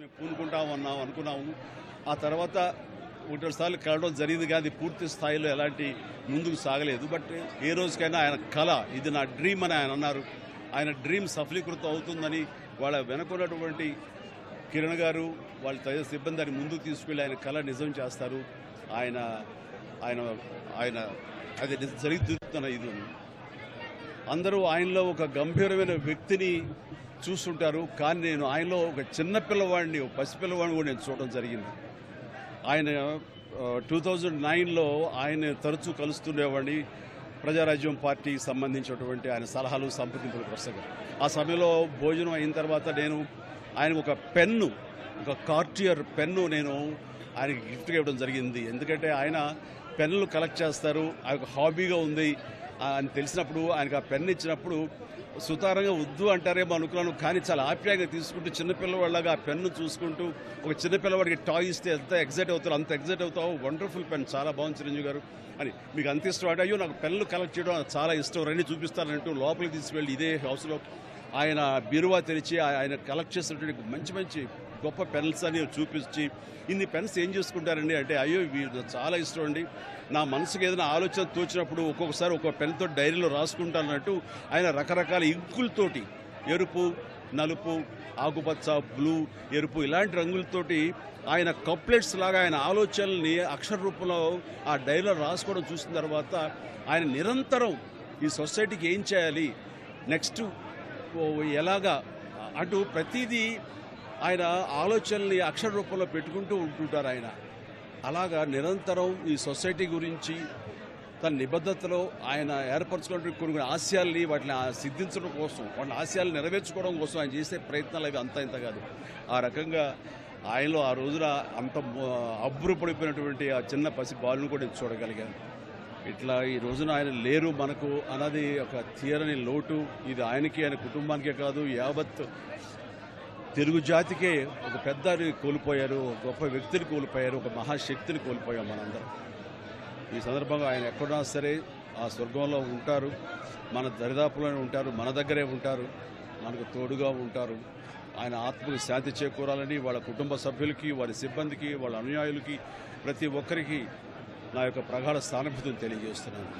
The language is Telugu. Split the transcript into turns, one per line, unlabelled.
మేము పూనుకుంటాం అన్నాం అనుకున్నాము. ఆ తర్వాత ఒకటి రెండు సార్లు కలవడం జరిగింది కానీ అది పూర్తి స్థాయిలో ఎలాంటి ముందుకు సాగలేదు. బట్ ఏ రోజుకైనా ఆయన కళ ఇది నా డ్రీమ్ అని ఆయన అన్నారు. ఆయన డ్రీమ్ సఫలీకృతం అవుతుందని వాళ్ళ వెనుకున్నటువంటి కిరణ్ గారు వాళ్ళ తదితర సిబ్బంది దాన్ని ముందుకు తీసుకెళ్ళి ఆయన కళ నిజం చేస్తారు. ఆయన ఆయన ఆయన అది జరిగి ఇది. అందరూ ఆయనలో ఒక గంభీరమైన వ్యక్తిని చూస్తుంటారు. కానీ నేను ఆయనలో ఒక చిన్న పిల్లవాడిని ఒక పసిపిల్లవాడిని కూడా నేను చూడడం జరిగింది. ఆయన టూ థౌజండ్ నైన్లో ఆయన తరచూ కలుస్తుండేవాడిని. ప్రజారాజ్యం పార్టీకి సంబంధించినటువంటి ఆయన సలహాలు సంప్రదింపుల ప్రసంగం ఆ సమయంలో భోజనం అయిన తర్వాత నేను ఆయన ఒక పెన్ను ఒక కార్టియర్ పెన్ను నేను ఆయనకి గిఫ్ట్గా ఇవ్వడం జరిగింది. ఎందుకంటే ఆయన పెన్నులు కలెక్ట్ చేస్తారు. ఆయన హాబీగా ఉంది. అని తెలిసినప్పుడు ఆయనకు ఆ పెన్ను ఇచ్చినప్పుడు సుతారంగా వద్దు అంటారేమో అనుకున్నాను కానీ చాలా ఆప్యాయంగా తీసుకుంటూ చిన్నపిల్లవాళ్ళగా ఆ పెన్ను చూసుకుంటూ ఒక చిన్నపిల్లవాడికి టాయ్ ఇస్తే ఎంత ఎగ్జైట్ అవుతారు అంత ఎగ్జైట్ అవుతావు వండర్ఫుల్ పెన్ చాలా బాగుంది చిరంజీవి గారు అని. మీకు అంత ఇష్టం అంటే అయ్యో నాకు పెన్నులు కలెక్ట్ చేయడం చాలా ఇష్టం రండి చూపిస్తానంటూ లోపలికి తీసుకువెళ్ళి ఇదే హౌస్లో ఆయన బీరువా తెరిచి ఆయన కలెక్ట్ చేసినటువంటి మంచి మంచి గొప్ప పెన్స్ అని చూపించి ఇన్ని పెన్స్ ఏం చేసుకుంటారండి అంటే అయ్యో వీరు చాలా ఇష్టం అండి. నా మనసుకు ఏదైనా ఆలోచన తోచినప్పుడు ఒక్కొక్కసారి ఒక్కొక్క పెన్తో డైరీలో రాసుకుంటానన్నట్టు ఆయన రకరకాల ఇంకులతోటి ఎరుపు నలుపు ఆకుపచ్చ బ్లూ ఎరుపు ఇలాంటి రంగులతోటి ఆయన కప్లెట్స్ లాగా ఆయన ఆలోచనల్ని అక్షర రూపంలో ఆ డైరీలో రాసుకోవడం చూసిన తర్వాత ఆయన నిరంతరం ఈ సొసైటీకి ఏం చేయాలి? నెక్స్ట్ ఎలాగా అంటూ ప్రతిదీ ఆయన ఆలోచనల్ని అక్షర రూపంలో పెట్టుకుంటూ ఉంటుంటారు ఆయన. అలాగా నిరంతరం ఈ సొసైటీ గురించి తన నిబద్ధతలో ఆయన ఏర్పరచుకున్నటువంటి కొన్ని కొన్ని ఆశయాల్ని వాటిని సిద్ధించడం కోసం వాటి ఆశయాలు నెరవేర్చుకోవడం కోసం ఆయన చేసే ప్రయత్నాలు అవి అంత ఇంత కాదు. ఆ రకంగా ఆయనలో ఆ రోజున అంత అబ్బురపడిపోయినటువంటి ఆ చిన్న పసి బాలును కూడా చూడగలిగాను. ఇట్లా ఈ రోజున ఆయన లేరు మనకు అన్నది ఒక తీరని లోటు. ఇది ఆయనకి ఆయన కుటుంబానికే కాదు యావత్ తెలుగు జాతికే ఒక పెద్దని కోల్పోయారు ఒక గొప్ప వ్యక్తిని కోల్పోయారు ఒక మహాశక్తిని కోల్పోయాం మనందరం. ఈ సందర్భంగా ఆయన ఎక్కడున్నా సరే ఆ స్వర్గంలో ఉంటారు మన దరిదాపులోనే ఉంటారు మన దగ్గరే ఉంటారు మనకు తోడుగా ఉంటారు. ఆయన ఆత్మకు శాంతి చేకూరాలని వాళ్ళ కుటుంబ సభ్యులకి వారి సిబ్బందికి వాళ్ళ అనుయాయులకి ప్రతి ఒక్కరికి నా యొక్క ప్రగాఢ స్థానభూతిని తెలియజేస్తున్నాను.